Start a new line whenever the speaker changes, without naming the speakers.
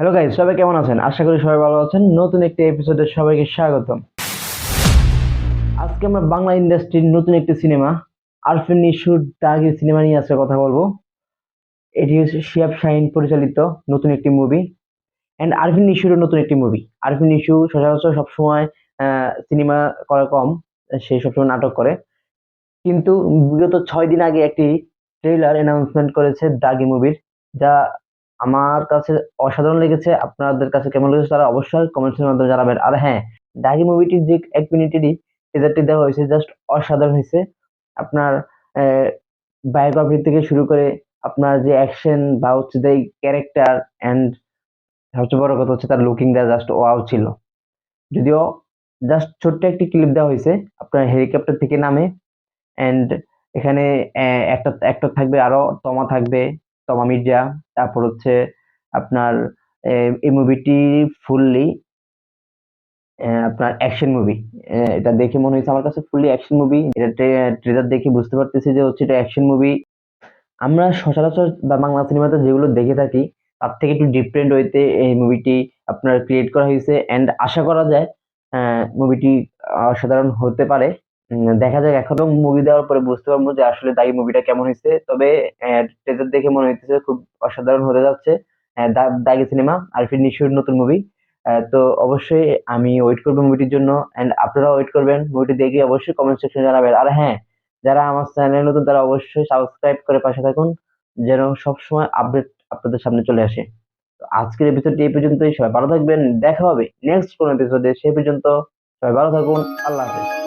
Hello guys সবাই কেমন আছেন? আশা করি সবাই ভালো আছেন। নতুন একটি এপিসোডে সবাইকে স্বাগতম। আজকে আমরা বাংলা ইন্ডাস্ট্রির নতুন একটি সিনেমা আরফিন নিশুর দাগি সিনেমা নিয়ে আজকে কথা বলব। এটি হচ্ছে শিয়াব শাহিন পরিচালিত নতুন একটি মুভি অ্যান্ড আরফিন নিশুরও নতুন একটি মুভি আরফিন নিশু সচরাচর সবসময় সিনেমা করা কম, সে সবসময় নাটক করে। কিন্তু বিগত ছয় দিন আগে একটি ট্রেলার অ্যানাউন্সমেন্ট করেছে দাগি মুভির যা আমার কাছে অসাধারণ লেগেছে। আপনাদের কাছে কেমন লেগেছে তারা অবশ্যই কমেন্টসের মাধ্যমে জানাবেন। আর হ্যাঁ দাগি মুভিটির যে এক মিনিটেরই টিজারটি দেওয়া হয়েছে জাস্ট অসাধারণ হয়েছে। আপনার বায়োগ্রাফি থেকে শুরু করে আপনার যে অ্যাকশন বা হচ্ছে যে ক্যারেক্টার অ্যান্ড সবচেয়ে বড় কথা হচ্ছে তার লুকিংটা জাস্ট ওয়াও ছিল। যদিও জাস্ট ছোট্ট একটি ক্লিপ দেওয়া হয়েছে, আপনার হেলিকপ্টার থেকে নামে। অ্যান্ড এখানে একটা একটা থাকবে আরও তমা থাকবে। তমা মির্জা তারপর হচ্ছে আপনার এই মুভিটি ফুললি আপনার অ্যাকশন মুভি এটা দেখে মনে হয়েছে আমার কাছে ফুললি অ্যাকশন মুভি এটা ট্রেলার দেখে বুঝতে পারতেছি যে হচ্ছে এটা অ্যাকশন মুভি আমরা সচরাচর বা বাংলা সিনেমাতে যেগুলো দেখে থাকি, তার থেকে একটু ডিফারেন্ট ওয়েতে এই মুভিটি আপনার ক্রিয়েট করা হয়েছে। অ্যান্ড আশা করা যায় মুভিটি অসাধারণ হতে পারে। দেখা যাক, এখনও মুভি দেওয়ার পরে বুঝতে পারব যে আসলে দাগি মুভিটা কেমন হয়েছে তবে ট্রেজার দেখে মনে হইতেছে খুব অসাধারণ হতে যাচ্ছে দাগি সিনেমা আরফিন নিশুর নতুন মুভি তো অবশ্যই আমি ওয়েট করব মুভিটির জন্য এন্ড আপনারাও ওয়েট করবেন। মুভিটি দেখে অবশ্যই কমেন্ট সেকশনে জানাবেন। আর হ্যাঁ যারা আমার চ্যানেল নতুন, তারা অবশ্যই সাবস্ক্রাইব করে পাশে থাকুন, যেন সবসময় আপডেট আপনাদের সামনে চলে আসে। তো আজকের এপিসোডটি এই পর্যন্তই। সবাই ভালো থাকবেন। দেখা হবে নেক্সট কোন এপিসোডে সেই পর্যন্ত সবাই ভালো থাকুন। আল্লাহ হাফেজ।